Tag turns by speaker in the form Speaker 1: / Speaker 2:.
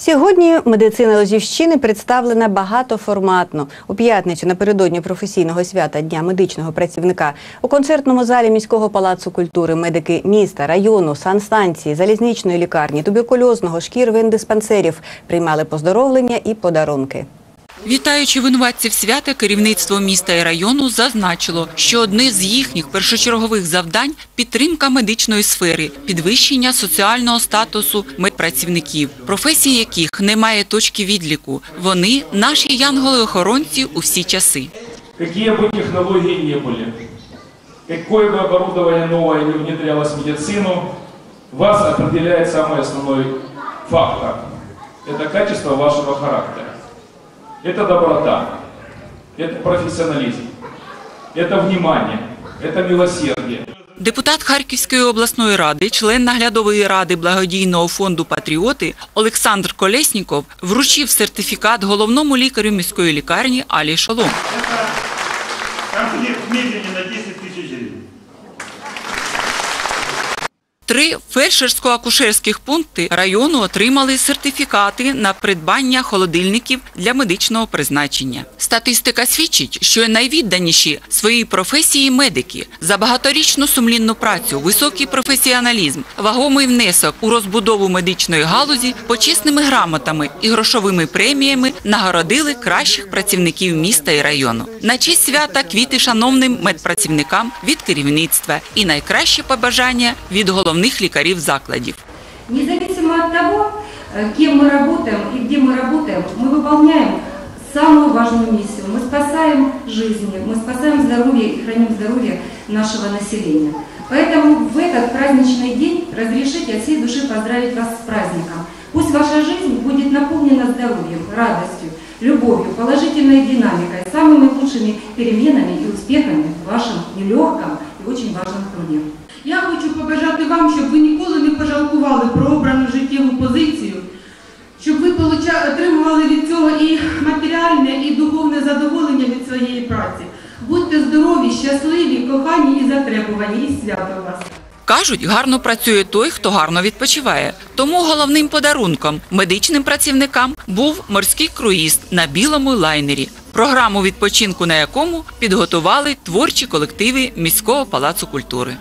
Speaker 1: Сьогодні медицина Лозівщини представлена багатоформатно. У п'ятницю напередодні професійного свята Дня медичного працівника у концертному залі міського палацу культури медики міста, району, санстанції, залізничної лікарні, туберкульозного, шкір диспансерів приймали поздоровлення і подарунки.
Speaker 2: Вітаючи винуватців свята, керівництво міста і району зазначило, що одне з їхніх першочергових завдань підтримка медичної сфери, підвищення соціального статусу медпрацівників, професії яких немає точки відліку. Вони наші янголи-охоронці у всі часи.
Speaker 3: Какие бы технологии не были, какое бы оборудование новое не внедрялось в медицину, вас определяет самый основной фактор. Это качество вашего характера. Это доброта, это профессионализм, это внимание, это милосердие.
Speaker 2: Депутат Харківської обласної ради, член наглядової ради благодійного фонду Патріоти Олександр Колесніков вручив сертифікат головному лікарю міської лікарні Алі Шолом.
Speaker 4: Комплект мебели на 10 тысяч гривен.
Speaker 2: Три фельдшерсько-акушерських пункти району отримали сертифікати на придбання холодильників для медичного призначення. Статистика свідчить, що найвідданіші своїй професії медики за багаторічну сумлінну працю, високий професіоналізм, вагомий внесок у розбудову медичної галузі почесними грамотами і грошовими преміями нагородили кращих працівників міста і району. На честь свята квіти шановним медпрацівникам від керівництва і найкращі побажання від головних лікарів закладів.
Speaker 5: Независимо от того, э, кем мы работаем и где мы работаем, мы выполняем самую важную миссию. Мы спасаем жизни, мы спасаем здоровье и храним здоровье нашего населения. Поэтому в этот праздничный день разрешите от всей души поздравить вас с праздником. Пусть ваша жизнь будет наполнена здоровьем, радостью, любовью, положительной динамикой, самыми лучшими переменами и успехами в вашем нелегком и очень важном труде.
Speaker 6: Я хочу побажати вам, щоб ви ніколи не пожалкували про обрану життєву позицію, щоб ви отримували від цього і матеріальне, і духовне задоволення від своєї праці. Будьте здорові, щасливі, кохані і затребувані, і свято вас!
Speaker 2: Кажуть, гарно працює той, хто гарно відпочиває. Тому головним подарунком медичним працівникам був морський круїз на білому лайнері, програму відпочинку на якому підготували творчі колективи міського палацу культури.